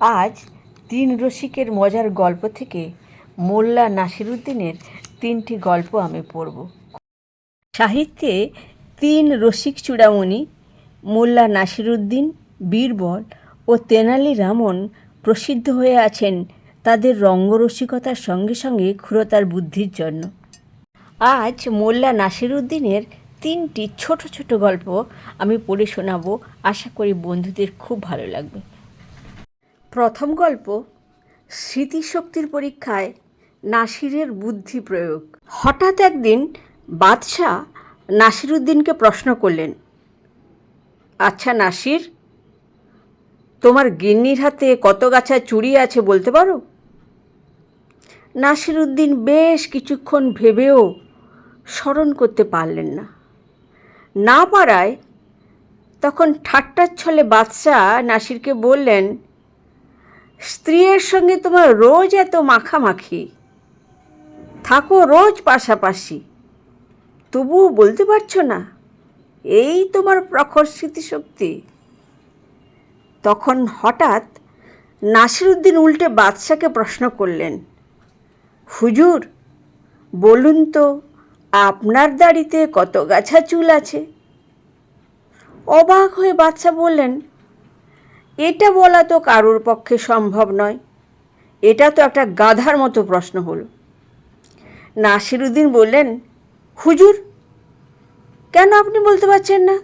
আজ তিন রসিকের মজার গল্প থেকে মোল্লা নাসিরুদ্দিনের তিনটি গল্প আমি পড়ব। সাহিত্যে তিন রসিক চূড়ামণি, মোল্লা নাসিরুদ্দিন, বীরবল ও তেনালি রামন প্রসিদ্ধ হয়ে আছেন তাদের রঙ্গরসিকতার সঙ্গে সঙ্গে ক্ষুরতার বুদ্ধির জন্য। আজ মোল্লা নাসিরুদ্দিনের তিনটি ছোট ছোট গল্প আমি পড়ে শোনাবো। আশা করি বন্ধুদের খুব ভালো লাগবে। প্রথম গল্প, স্মৃতিশক্তির পরীক্ষায় নাসিরের বুদ্ধি প্রয়োগ। হঠাৎ একদিন বাদশাহ নাসিরুদ্দিনকে প্রশ্ন করলেন আচ্ছা নাসির, তোমার গিন্নির হাতে কত গাছা চুড়ি আছে বলতে পারো? নাসিরুদ্দিন বেশ কিছুক্ষণ ভেবেও স্মরণ করতে পারলেন না। না পারায় তখন ঠাট্টার ছলে বাদশাহ নাসিরকে বললেন স্ত্রীর সঙ্গে তোমার রোজ এত মাখামাখি। থাকো রোজ পাশাপাশি। তবুও বলতে পারছ না, এই তোমার প্রখর স্মৃতিশক্তি। তখন হঠাৎ নাসিরুদ্দিন উল্টে বাদশাকে প্রশ্ন করলেন, হুজুর, বলুন তো, আপনার দাড়িতে কত গাছা চুল আছে? অবাক হয়ে বাদশা বললেন এটা বলা তো কারোর পক্ষে সম্ভব নয়। এটা তো একটা গাধার মতো প্রশ্ন হলো। নাসিরুদ্দিন বললেন, হুজুর, কেন আপনি বলতে পারছেন না?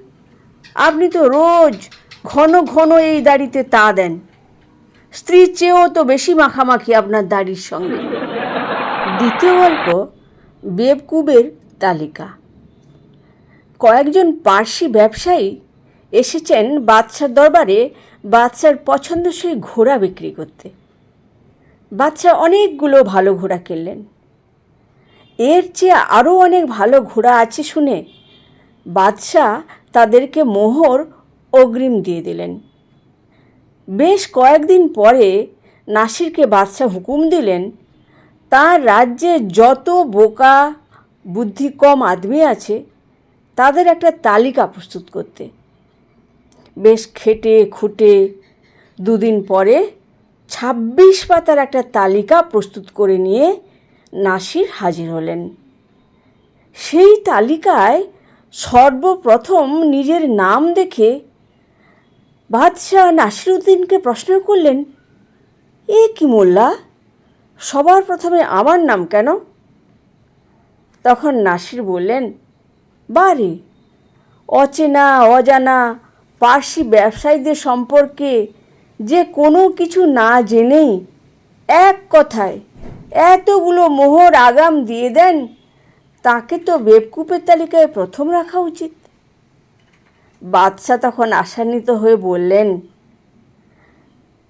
আপনি তো রোজ ঘন ঘন এই দাড়িতে তা দেন। স্ত্রীর চেয়েও তো বেশি মাখামাখি আপনার দাড়ির সঙ্গে। দ্বিতীয় গল্প, বেবকুবের তালিকা। কয়েকজন পার্সি ব্যবসায়ী এসেছেন বাদশার দরবারে বাদশার পছন্দসই ঘোড়া বিক্রি করতে। বাচ্চা অনেকগুলো ভালো ঘোড়া কিনলেন। এর চেয়ে আরও অনেক ভালো ঘোড়া আছে শুনে বাদশাহ তাদেরকে মোহর অগ্রিম দিয়ে দিলেন। বেশ কয়েকদিন পরে নাসিরকে বাদশাহ হুকুম দিলেন, তার রাজ্যে যত বোকা, বুদ্ধি কম আদমি আছে, তাদের একটা তালিকা প্রস্তুত করতে। বেশ খেটে খুঁটে দুদিন পরে ছাব্বিশ পাতার একটা তালিকা প্রস্তুত করে নিয়ে নাসির হাজির হলেন। সেই তালিকায় সর্বপ্রথম নিজের নাম দেখে বাদশাহ নাসিরুদ্দিনকে প্রশ্ন করলেন, এ কি মোল্লা? সবার প্রথমে আমার নাম কেন? তখন নাসির বললেন, বারে, অচেনা, অজানা পার্সি ব্যবসায়ীদের সম্পর্কে যে কোনো কিছু না জেনেই এক কথায় এতগুলো মোহর আগাম দিয়ে দেন, তাকে তো বেবকুপের তালিকায় প্রথম রাখা উচিত। বাদশাহ তখন আশান্বিত হয়ে বললেন,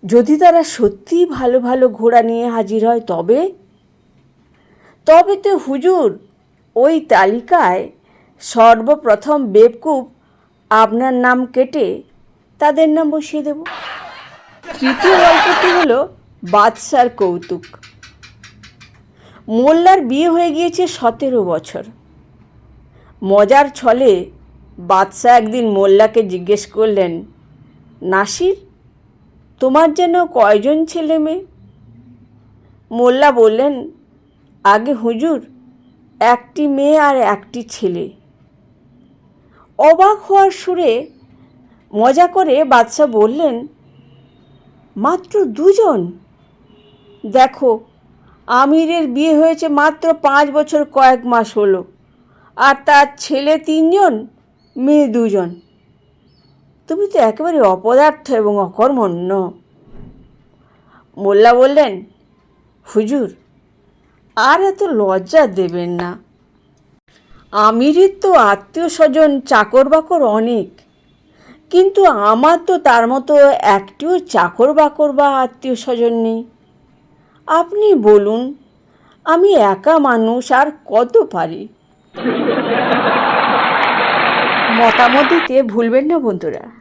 যদি তারা সত্যিই ভালো ভালো ঘোড়া নিয়ে হাজির হয় তবে? তবে তো হুজুর, ওই তালিকায় সর্বপ্রথম বেবকুপ আপনার নাম কেটে তাদের নাম বসিয়ে দেব। তৃতীয় গল্পটি হলো বাদশার কৌতুক। মোল্লার বিয়ে হয়ে গিয়েছে সতেরো বছর। মজার ছলে বাদশাহ একদিন মোল্লাকে জিজ্ঞেস করলেন, নাসির, তোমার যেন কয়জন ছেলে মেয়ে? মোল্লা বললেন, আগে হুজুর, একটি মেয়ে আর একটি ছেলে। অবাক হওয়ার সুরে মজা করে বাদশাহ বললেন, মাত্র দুজন? দেখো, আমিরের বিয়ে হয়েছে মাত্র পাঁচ বছর কয়েক মাস হলো, আর তার ছেলে তিনজন, মেয়ে দুজন। তুমি তো একেবারে অপদার্থ এবং অকর্মণ্য। মোল্লা বললেন, হুজুর, আর এত লজ্জা দেবেন না। আমিরের তো আত্মীয় স্বজন চাকর বাকর অনেক। কিন্তু আমার তো তার মতো একটিও চাকর বাকর বা আত্মীয় স্বজন নেই। আপনি বলুন, আমি একা মানুষ আর কত পারি? মতামত দিতে ভুলবেন না বন্ধুরা।